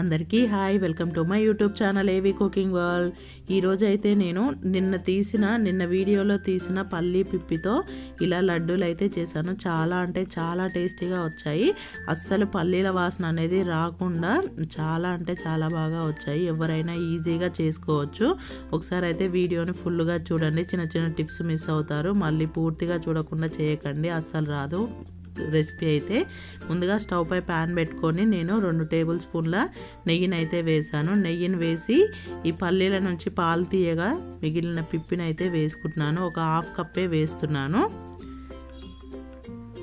అందరికీ hi welcome to my YouTube channel A V cooking world. ఈరోజు అయితే నేను నిన్న తీసిన నిన్న వీడియోలో తీసిన పల్లీ పిప్పితో ఇలా లడ్డూలు అయితే చేశాను. చాలా అంటే చాలా టేస్టీగా వచ్చాయి. అస్సలు పల్లీల వాసన అనేది రాకుండా చాలా అంటే చాలా బాగా వచ్చాయి. ఎవరైనా ఈజీగా చేసుకోవచ్చు. ఒకసారి అయితే వీడియోని ఫుల్గా చూడండి. చిన్న చిన్న టిప్స్ మిస్ అవుతారు. మళ్ళీ పూర్తిగా చూడకుండా చేయకండి. అస్సలు రాదు. రెసిపీ అయితే ముందుగా స్టవ్ పై ప్యాన్ పెట్టుకొని నేను రెండు టేబుల్ స్పూన్ల నెయ్యిని అయితే వేసాను. నెయ్యిని వేసి ఈ పల్లీల నుంచి పాలు తీయగా మిగిలిన పిప్పిని అయితే వేసుకుంటున్నాను. ఒక హాఫ్ కప్పే వేస్తున్నాను.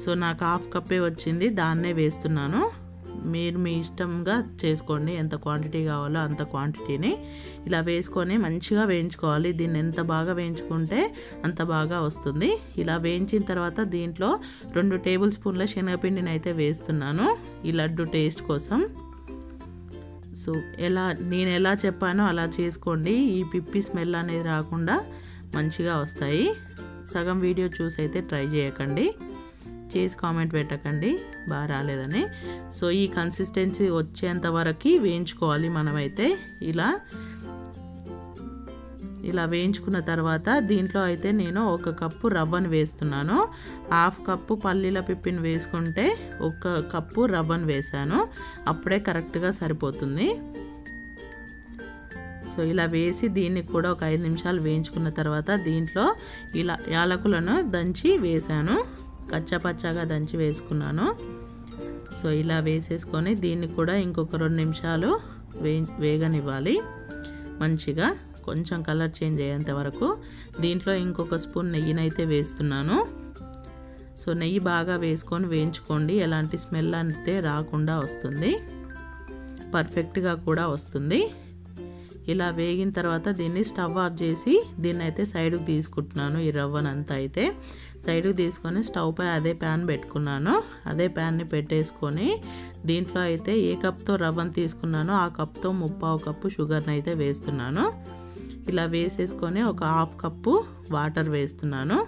సో నాకు హాఫ్ కప్పే వచ్చింది దాన్నే వేస్తున్నాను. మీరు మీ ఇష్టంగా చేసుకోండి. ఎంత క్వాంటిటీ కావాలో అంత క్వాంటిటీని ఇలా వేసుకొని మంచిగా వేయించుకోవాలి. దీన్ని ఎంత బాగా వేయించుకుంటే అంత బాగా వస్తుంది. ఇలా వేయించిన తర్వాత దీంట్లో రెండు టేబుల్ స్పూన్ల శనగపిండిని అయితే వేస్తున్నాను. ఈ లడ్డు టేస్ట్ కోసం. సో ఎలా నేను ఎలా చెప్పానో అలా చేసుకోండి. ఈ పిప్పి స్మెల్ అనేది రాకుండా మంచిగా వస్తాయి. సగం వీడియో చూసి అయితే ట్రై చేయకండి. చేసి కామెంట్ పెట్టకండి బాగా రాలేదని. సో ఈ కన్సిస్టెన్సీ వచ్చేంత వరకు వేయించుకోవాలి మనమైతే. ఇలా ఇలా వేయించుకున్న తర్వాత దీంట్లో అయితే నేను ఒక కప్పు రవ్వను వేస్తున్నాను. హాఫ్ కప్పు పల్లీల పిప్పిని వేసుకుంటే ఒక కప్పు రవ్వను వేసాను అప్పుడే కరెక్ట్గా సరిపోతుంది. సో ఇలా వేసి దీన్ని కూడా ఒక ఐదు నిమిషాలు వేయించుకున్న తర్వాత దీంట్లో ఇలా యాలకులను దంచి వేసాను కచ్చపచ్చగా దంచి వేసుకున్నాను. సో ఇలా వేసేసుకొని దీన్ని కూడా ఇంకొక రెండు నిమిషాలు వే వేగనివ్వాలి. మంచిగా కొంచెం కలర్ చేంజ్ అయ్యేంత వరకు. దీంట్లో ఇంకొక స్పూన్ నెయ్యినైతే వేస్తున్నాను. సో నెయ్యి బాగా వేసుకొని వేయించుకోండి. ఎలాంటి స్మెల్ అయితే రాకుండా వస్తుంది. పర్ఫెక్ట్గా కూడా వస్తుంది. ఇలా వేగిన తర్వాత దీన్ని స్టవ్ ఆఫ్ చేసి దీన్ని అయితే సైడ్కి తీసుకుంటున్నాను ఈ రవ్వనంతా అయితే. సైడ్కి తీసుకొని స్టవ్ పై అదే ప్యాన్ పెట్టుకున్నాను. అదే ప్యాన్ని పెట్టేసుకొని దీంట్లో అయితే ఏ కప్తో రవ్వను తీసుకున్నానో ఆ కప్తో ముప్పావు కప్పు షుగర్ని అయితే వేస్తున్నాను. ఇలా వేసేసుకొని ఒక హాఫ్ కప్పు వాటర్ వేస్తున్నాను.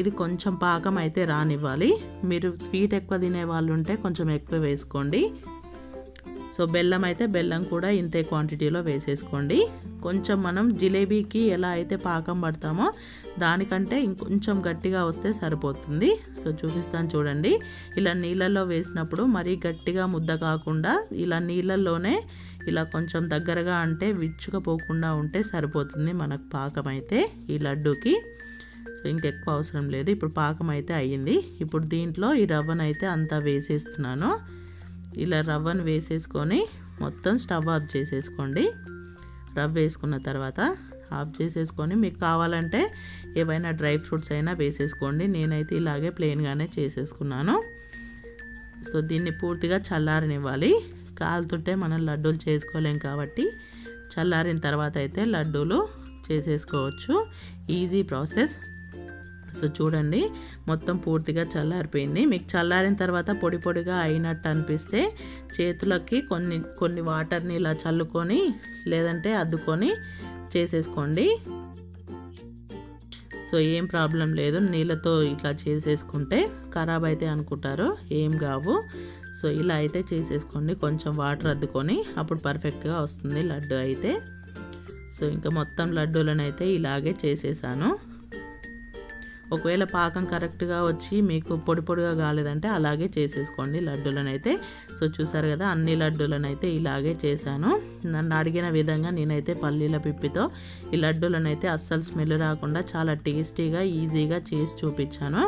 ఇది కొంచెం పాకం అయితే రానివ్వాలి. మీరు స్వీట్ ఎక్కువ తినే వాళ్ళు ఉంటే కొంచెం ఎక్కువ వేసుకోండి. సో బెల్లం అయితే బెల్లం కూడా ఇంతే క్వాంటిటీలో వేసేసుకోండి. కొంచెం మనం జిలేబీకి ఎలా అయితే పాకం పడతామో దానికంటే ఇంకొంచెం గట్టిగా వస్తే సరిపోతుంది. సో చూపిస్తాను చూడండి. ఇలా నీళ్ళల్లో వేసినప్పుడు మరీ గట్టిగా ముద్ద కాకుండా ఇలా నీళ్ళల్లోనే ఇలా కొంచెం దగ్గరగా అంటే విచ్చుకపోకుండా ఉంటే సరిపోతుంది మనకు పాకం అయితే ఈ లడ్డూకి. సో ఇంకెక్కువ అవసరం లేదు. ఇప్పుడు పాకం అయితే అయ్యింది. ఇప్పుడు దీంట్లో ఈ రవ్వనైతే అంతా వేసేస్తున్నాను. ఇలా రవ్వను వేసేసుకొని మొత్తం స్టవ్ ఆఫ్ చేసేసుకోండి. రవ్వ వేసుకున్న తర్వాత ఆఫ్ చేసేసుకొని మీకు కావాలంటే ఏవైనా డ్రై ఫ్రూట్స్ అయినా వేసేసుకోండి. నేనైతే ఇలాగే ప్లెయిన్గానే చేసేసుకున్నాను. సో దీన్ని పూర్తిగా చల్లారనివ్వాలి. కాలుతుంటే మనం లడ్డూలు చేసుకోలేం కాబట్టి చల్లారిన తర్వాత అయితే లడ్డూలు చేసేసుకోవచ్చు. Easy process. సో చూడండి మొత్తం పూర్తిగా చల్లారిపోయింది. మీకు చల్లారిన తర్వాత పొడి పొడిగా అయినట్టు అనిపిస్తే చేతులకి కొన్ని కొన్ని వాటర్ని ఇలా చల్లుకొని లేదంటే అద్దుకొని చేసేసుకోండి. సో ఏం ప్రాబ్లం లేదు నీళ్ళతో ఇట్లా చేసేసుకుంటే ఖరాబ్ అయితే అనుకుంటారు ఏం కావు. సో ఇలా అయితే చేసేసుకోండి కొంచెం వాటర్ అద్దుకొని అప్పుడు పర్ఫెక్ట్గా వస్తుంది లడ్డు అయితే. సో ఇంకా మొత్తం లడ్డూలను అయితే ఇలాగే చేసేసాను. ఒకవేళ పాకం కరెక్ట్గా వచ్చి మీకు పొడి పొడిగా కాలేదంటే అలాగే చేసేసుకోండి లడ్డూలను అయితే సో చూసారు కదా అన్ని లడ్డూలను అయితే ఇలాగే చేశాను. నన్ను అడిగిన విధంగా నేనైతే పల్లీల పిప్పితో ఈ లడ్డూలను అయితే అస్సలు స్మెల్ రాకుండా చాలా టేస్టీగా ఈజీగా చేసి చూపించాను.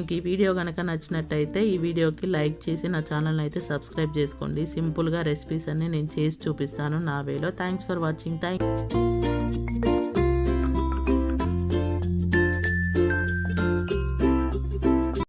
ఇంక ఈ వీడియో కనుక నచ్చినట్టయితే ఈ వీడియోకి లైక్ చేసి నా ఛానల్ని అయితే సబ్స్క్రైబ్ చేసుకోండి. సింపుల్గా రెసిపీస్ అన్నీ నేను చేసి చూపిస్తాను నా వేలో. Thanks for watching. థ్యాంక్